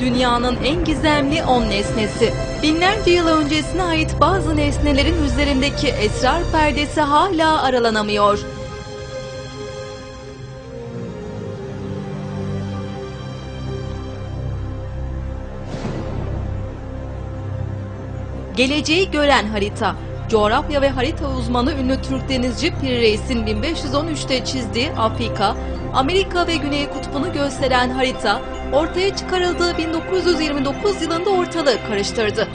Dünyanın en gizemli 10 nesnesi. Binlerce yıl öncesine ait bazı nesnelerin üzerindeki esrar perdesi hala aralanamıyor. Geleceği gören harita. Coğrafya ve harita uzmanı ünlü Türk denizci Pir Reis'in 1513'te çizdiği Afrika, Amerika ve Güney Kutbu'nu gösteren harita, ortaya çıkarıldığı 1929 yılında ortalığı karıştırdı.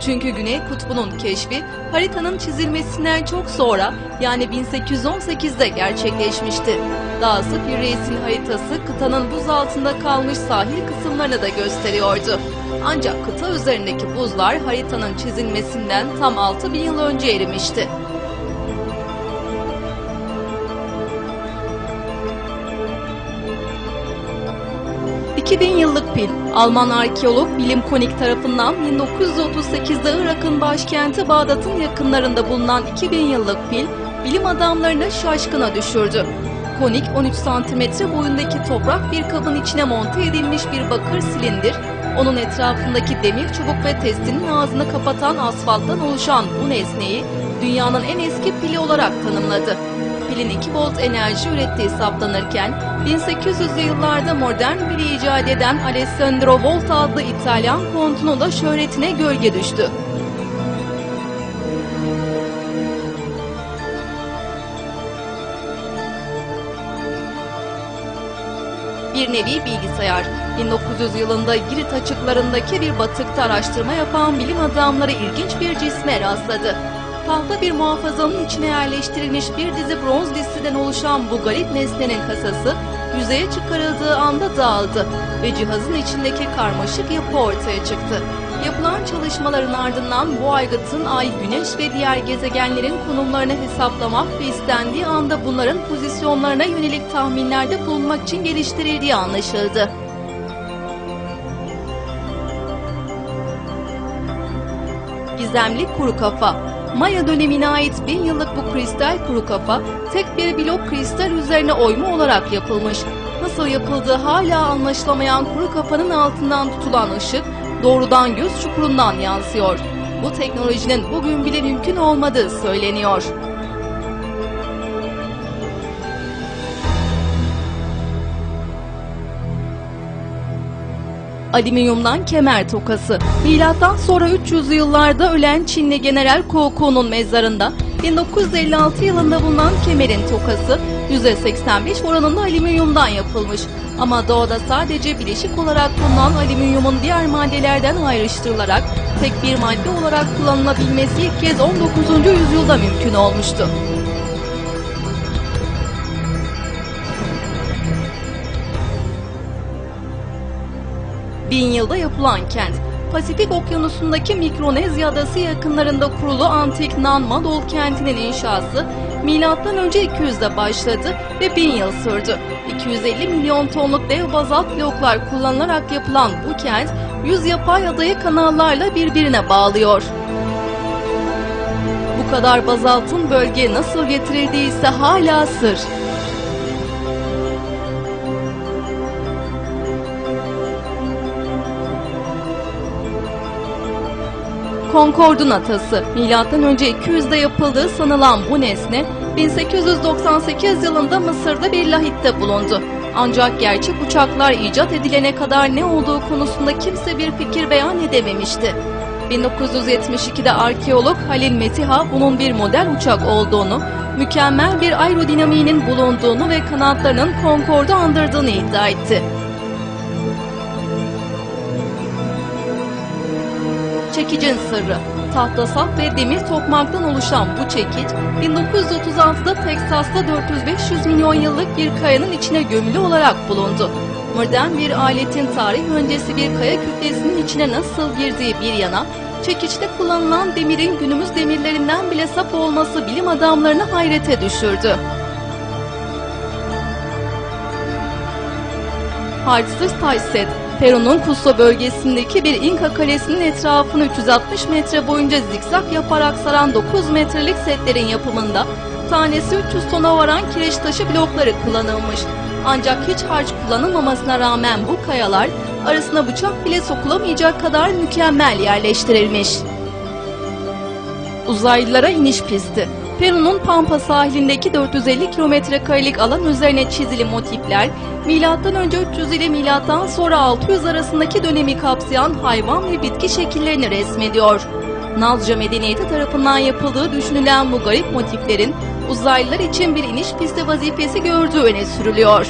Çünkü Güney Kutbu'nun keşfi haritanın çizilmesinden çok sonra yani 1818'de gerçekleşmişti. Dahası Pir Reis'in haritası kıtanın buz altında kalmış sahil kısımlarını da gösteriyordu. Ancak kıta üzerindeki buzlar haritanın çizilmesinden tam 6000 yıl önce erimişti. ...2000 yıllık pil, Alman arkeolog Bilim Konik tarafından 1938'de Irak'ın başkenti Bağdat'ın yakınlarında bulunan 2000 yıllık pil, bilim adamlarını şaşkına düşürdü. Konik 13 santimetre boyundaki toprak bir kabın içine monte edilmiş bir bakır silindir, onun etrafındaki demir çubuk ve testinin ağzını kapatan asfalttan oluşan bu nesneyi dünyanın en eski pili olarak tanımladı. Pilin 2 volt enerji ürettiği saptanırken 1800'lü yıllarda modern pili icat eden Alessandro Volta adlı İtalyan kontunun da şöhretine gölge düştü. bir nevi bilgisayar. 1900 yılında Girit açıklarındaki bir batıkta araştırma yapan bilim adamları ilginç bir cisme rastladı. Tahta bir muhafazanın içine yerleştirilmiş bir dizi bronz listeden oluşan bu garip nesnenin kasası yüzeye çıkarıldığı anda dağıldı ve cihazın içindeki karmaşık yapı ortaya çıktı. Yapılan çalışmaların ardından bu aygıtın ay, güneş ve diğer gezegenlerin konumlarını hesaplamak ve istendiği anda bunların pozisyonlarına yönelik tahminlerde bulunmak için geliştirildiği anlaşıldı. Gizemli kuru kafa. Maya dönemine ait bin yıllık bu kristal kuru kafa tek bir blok kristal üzerine oyma olarak yapılmış. Nasıl yapıldığı hala anlaşılamayan kuru kafanın altından tutulan ışık doğrudan göz çukurundan yansıyor. Bu teknolojinin bugün bile mümkün olmadığı söyleniyor. Alüminyumdan kemer tokası. Milattan sonra 300'lü yıllarda ölen Çinli General Kouko'nun mezarında 1956 yılında bulunan kemerin tokası %85 oranında alüminyumdan yapılmış. Ama doğada sadece bileşik olarak bulunan alüminyumun diğer maddelerden ayrıştırılarak tek bir madde olarak kullanılabilmesi ilk kez 19. yüzyılda mümkün olmuştu. Bin yılda yapılan kent. Pasifik Okyanusu'ndaki Mikronezya adası yakınlarında kurulu antik Nan Madol kentinin inşası önce 200'de başladı ve 1000 yıl sürdü. 250 milyon tonluk dev bazalt bloklar kullanılarak yapılan bu kent 100 yapay adayı kanallarla birbirine bağlıyor. Bu kadar bazaltın bölgeye nasıl getirildiği ise hala sır. Concord'un atası. Önce 200'de yapıldığı sanılan bu nesne 1898 yılında Mısır'da bir lahitte bulundu. Ancak gerçek uçaklar icat edilene kadar ne olduğu konusunda kimse bir fikir beyan edememişti. 1972'de arkeolog Halil Metiha bunun bir model uçak olduğunu, mükemmel bir aerodinamiğinin bulunduğunu ve kanatlarının Concorde'u andırdığını iddia etti. Çekicin sırrı. Tahta saf ve demir tokmaktan oluşan bu çekiç, 1936'da Teksas'ta 400-500 milyon yıllık bir kayanın içine gömülü olarak bulundu. Modern bir aletin tarih öncesi bir kaya kütlesinin içine nasıl girdiği bir yana, çekiçte kullanılan demirin günümüz demirlerinden bile saf olması bilim adamlarını hayrete düşürdü. Harçsız taş set, Peru'nun Cusco bölgesindeki bir İnka kalesinin etrafını 360 metre boyunca zikzak yaparak saran 9 metrelik setlerin yapımında Tanesi 300 tona varan kireç taşı blokları kullanılmış. Ancak hiç harç kullanılmamasına rağmen bu kayalar arasına bıçak bile sokulamayacak kadar mükemmel yerleştirilmiş. Uzaylılara iniş pisti. Peru'nun Pampa sahilindeki 450 kilometre karelik alan üzerine çizili motifler, M.Ö. 300 ile M.Ö. sonra 600 arasındaki dönemi kapsayan hayvan ve bitki şekillerini resmediyor. Nalca medeniyeti tarafından yapıldığı düşünülen bu garip motiflerin uzaylılar için bir iniş pisti vazifesi gördüğü öne sürülüyor.